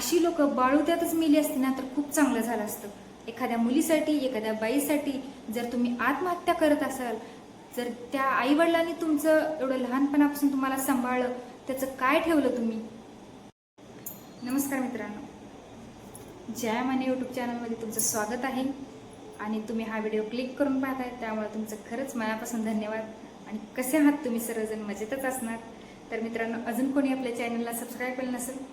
अशी लोक बाळूत्यातच मिली असती ना तर खूप चांगलं झालं असतं. एखाद्या मुलीसाठी एखाद्या बाईसाठी जर तुम्ही आत्महत्या करत असाल जर त्या आईवडिलांनी तुमचं एवढं लहानपणापासून तुम्हाला सांभाळलं त्याचं काय ठेवलं तुम्ही? नमस्कार मित्रांनो. जय माने यूट्यूब चॅनलमध्ये तुमचं स्वागत आहे. आणि तुम्ही हा व्हिडिओ क्लिक करून पाहताय त्यामुळे तुमचं खरंच मनापासून धन्यवाद. आणि कसे आहात तुम्ही? सर्वजण मजेतच असणार. तर मित्रांनो अजून कोणी आपल्या चॅनलला सबस्क्राईब केलं नसेल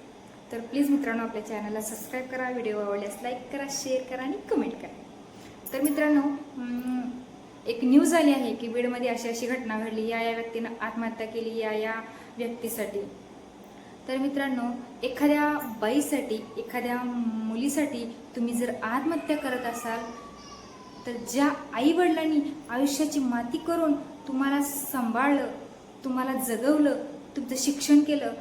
तर प्लीज मित्रांनो आपल्या चॅनलला सबस्क्राईब करा व्हिडिओ आवडल्यास लाईक करा शेअर करा आणि कमेंट करा. तर मित्रांनो एक न्यूज आली आहे की बीडमध्ये अशी अशी घटना घडली. या या व्यक्तीनं आत्महत्या केली या या व्यक्तीसाठी. तर मित्रांनो एखाद्या बाईसाठी एखाद्या मुलीसाठी तुम्ही जर आत्महत्या करत असाल तर ज्या आई वडिलांनी आयुष्याची माती करून तुम्हाला सांभाळलं तुम्हाला जगवलं तुमचं शिक्षण केलं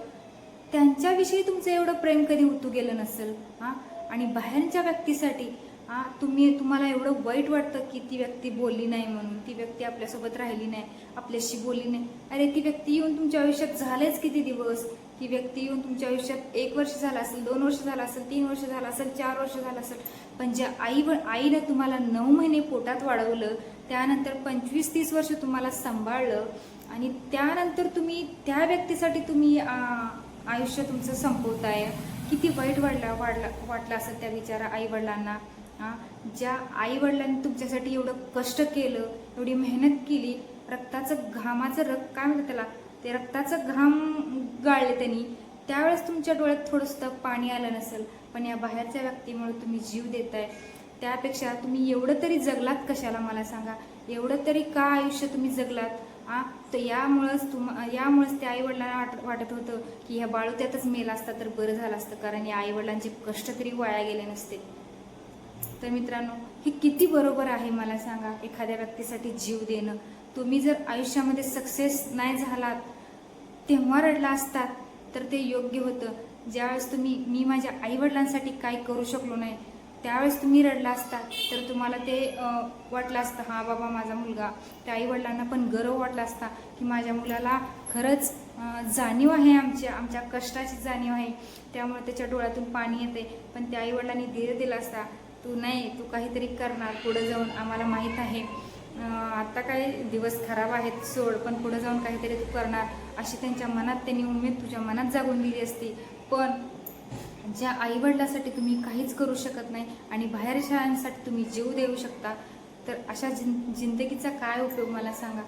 त्यांच्याविषयी तुमचं एवढं प्रेम कधी उतू गेलं नसेल? हां? आणि बाहेरच्या व्यक्तीसाठी हां? तुम्ही तुम्हाला एवढं वाईट वाटतं की ती व्यक्ती बोलली नाही म्हणून ती व्यक्ती आपल्यासोबत राहिली नाही आपल्याशी बोलली नाही. अरे ती व्यक्ती येऊन तुमच्या आयुष्यात झालेच किती दिवस? ती व्यक्ती येऊन तुमच्या आयुष्यात एक वर्ष झालं असेल दोन वर्ष झालं असेल तीन वर्ष झालं असेल चार वर्ष झालं असेल पण ज्या आई व आईनं तुम्हाला नऊ महिने पोटात वाढवलं त्यानंतर पंचवीस तीस वर्ष तुम्हाला सांभाळलं आणि त्यानंतर तुम्ही त्या व्यक्तीसाठी तुम्ही आयुष्य तुमचं संपवताय किती वाईट वाढला वाढला वाटलं असं त्या बिचारा आई वडिलांना ज्या आई वडिलांनी तुमच्यासाठी एवढं कष्ट केलं एवढी मेहनत केली रक्ताचं घामाचं रक्त काय म्हणतात त्याला? ते रक्ताचं घाम गाळले त्यांनी. त्यावेळेस तुमच्या डोळ्यात थोडंसं पाणी आलं नसेल पण या बाहेरच्या व्यक्तीमुळे तुम्ही जीव देताय. त्यापेक्षा तुम्ही एवढं तरी जगलात कशाला मला सांगा? एवढं तरी का आयुष्य तुम्ही जगलात? आ तर यामुळंच तुम यामुळेच त्या आईवडिलांना वाटत वाटत होतं की ह्या बाळू त्यातच मेला असता तर बरं झालं असतं कारण या आईवडिलांचे कष्ट तरी वाया गेले नसते. तर मित्रांनो हे किती बरोबर आहे मला सांगा एखाद्या व्यक्तीसाठी जीव देणं. तुम्ही जर आयुष्यामध्ये सक्सेस नाही झालात तेव्हा रडला असतात तर ते योग्य होतं. ज्यावेळेस तुम्ही मी माझ्या आईवडिलांसाठी काय करू शकलो नाही त्यावेळेस तुम्ही रडला असता तर तुम्हाला ते वाटलं असतं हा बाबा माझा मुलगा. त्या आईवडिलांना पण गर्व वाटला असता की माझ्या मुलाला खरंच जाणीव आहे आमच्या आमच्या कष्टाची जाणीव आहे. त्यामुळे त्याच्या डोळ्यातून पाणी येते. पण त्या आईवडिलांनी धीर दिला असता तू नाही तू काहीतरी करणार पुढं जाऊन आम्हाला माहीत आहे. आत्ता काही दिवस खराब आहेत सोड पण पुढे जाऊन काहीतरी तू करणार. अशी त्यांच्या मनात त्यांनी उमेद तुझ्या मनात जागून दिली असती. पण ज्या आईवडिलासाठी तुम्ही काहीच करू शकत नाही आणि बाहेर शाळांसाठी तुम्ही जीव देऊ शकता तर अशा जिं जिंदगीचा काय उपयोग मला सांगा?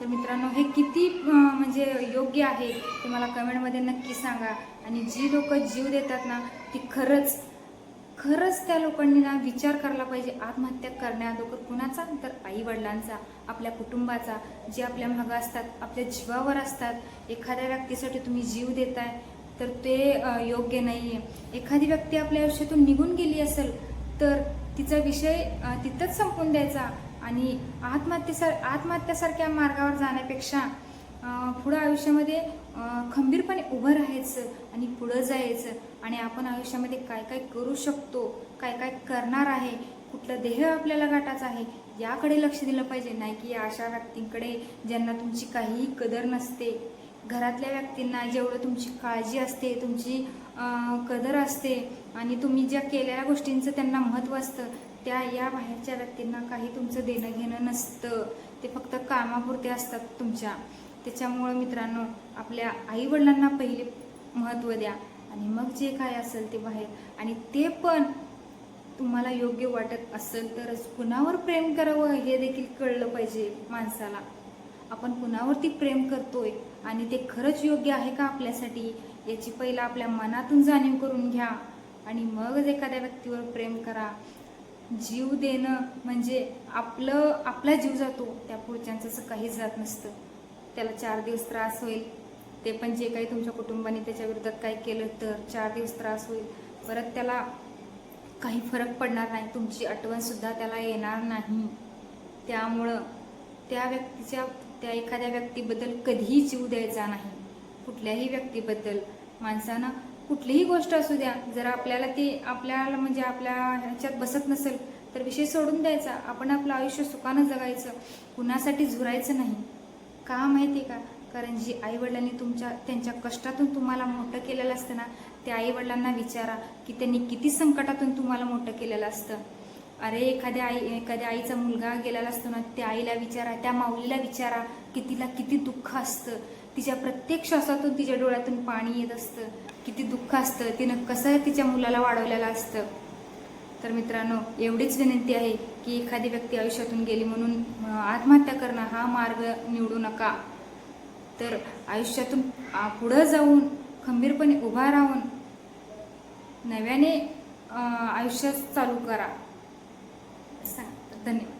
तर मित्रांनो हे किती म्हणजे योग्य आहे ते मला कमेंटमध्ये नक्की सांगा. आणि जी लोक जीव देतात ना ती खरंच खरंच त्या लोकांनी ना विचार करायला पाहिजे आत्महत्या करण्याअगोदर कुणाचा? तर आई वडिलांचा आपल्या कुटुंबाचा जे आपल्या मागं असतात आपल्या जीवावर असतात. एखाद्या व्यक्तीसाठी तुम्ही जीव देताय तर ते योग्य नाही आहे एखादी व्यक्ती आपल्या आयुष्यातून निघून गेली असेल तर तिचा विषय तिथंच संपून द्यायचा आणि आत्महत्येसार आत्महत्यासारख्या मार्गावर जाण्यापेक्षा पुढं आयुष्यामध्ये खंबीरपणे उभं राहायचं आणि पुढं जायचं आणि आपण आयुष्यामध्ये काय काय करू शकतो काय काय करणार आहे कुठलं देह आपल्याला गाठायचं आहे याकडे लक्ष दिलं पाहिजे. नाही की या अशा व्यक्तींकडे ज्यांना तुमची काहीही कदर नसते. घरातल्या व्यक्तींना जेवढं तुमची काळजी असते तुमची कदर असते आणि तुम्ही ज्या केलेल्या गोष्टींचं त्यांना महत्त्व असतं त्या या बाहेरच्या व्यक्तींना काही तुमचं देणं घेणं नसतं. ते फक्त कामापुरते असतात तुमच्या. त्याच्यामुळं मित्रांनो आपल्या आईवडिलांना पहिले महत्त्व द्या आणि मग जे काय असेल ते बाहेर. आणि ते पण तुम्हाला योग्य वाटत असेल तरच कुणावर प्रेम करावं हे देखील कळलं पाहिजे माणसाला. आपण कुणावरती प्रेम करतोय आणि ते खरंच योग्य आहे का आपल्यासाठी याची पहिला आपल्या मनातून जाणीव करून घ्या. आणि मगच एखाद्या व्यक्तीवर प्रेम करा. जीव देणं म्हणजे आपलं आपला जीव जातो. त्या पुढच्यांचं असं काहीच जात नसतं. त्याला चार दिवस त्रास होईल. ते पण जे काही तुमच्या कुटुंबाने त्याच्या विरोधात काही केलं तर चार दिवस त्रास होईल. परत त्याला काही फरक पडणार नाही. तुमची आठवणसुद्धा त्याला येणार नाही. त्यामुळं त्या व्यक्तीच्या त्या एखाद्या व्यक्तीबद्दल कधीही जीव द्यायचा नाही. कुठल्याही व्यक्तीबद्दल. माणसानं कुठलीही गोष्ट असू द्या जर आपल्याला ती आपल्याला म्हणजे आपल्या ह्याच्यात बसत नसेल तर विषय सोडून द्यायचा. आपण आपलं आयुष्य सुखानं जगायचं कुणासाठी झुरायचं नाही. का माहिती आहे का? कारण जी आईवडिलांनी तुमच्या त्यांच्या कष्टातून तुम्हाला मोठं केलेलं असतं ना त्या आईवडिलांना विचारा की त्यांनी किती संकटातून तुम्हाला मोठं केलेलं असतं. अरे एखाद्या आई एखाद्या आईचा मुलगा गेलेला असतो ना त्या आईला विचारा त्या माऊलीला विचारा की तिला किती दुःख असतं. तिच्या प्रत्येक श्वासातून तिच्या डोळ्यातून पाणी येत असतं. किती दुःख असतं. तिनं कसं तिच्या मुलाला वाढवलेलं असतं. तर मित्रांनो एवढीच विनंती आहे की एखादी व्यक्ती आयुष्यातून गेली म्हणून आत्महत्या करणं हा मार्ग निवडू नका. तर आयुष्यातून पुढं जाऊन खंबीरपणे उभा राहून नव्याने आयुष्य चालू करा. सांग धन्यवाद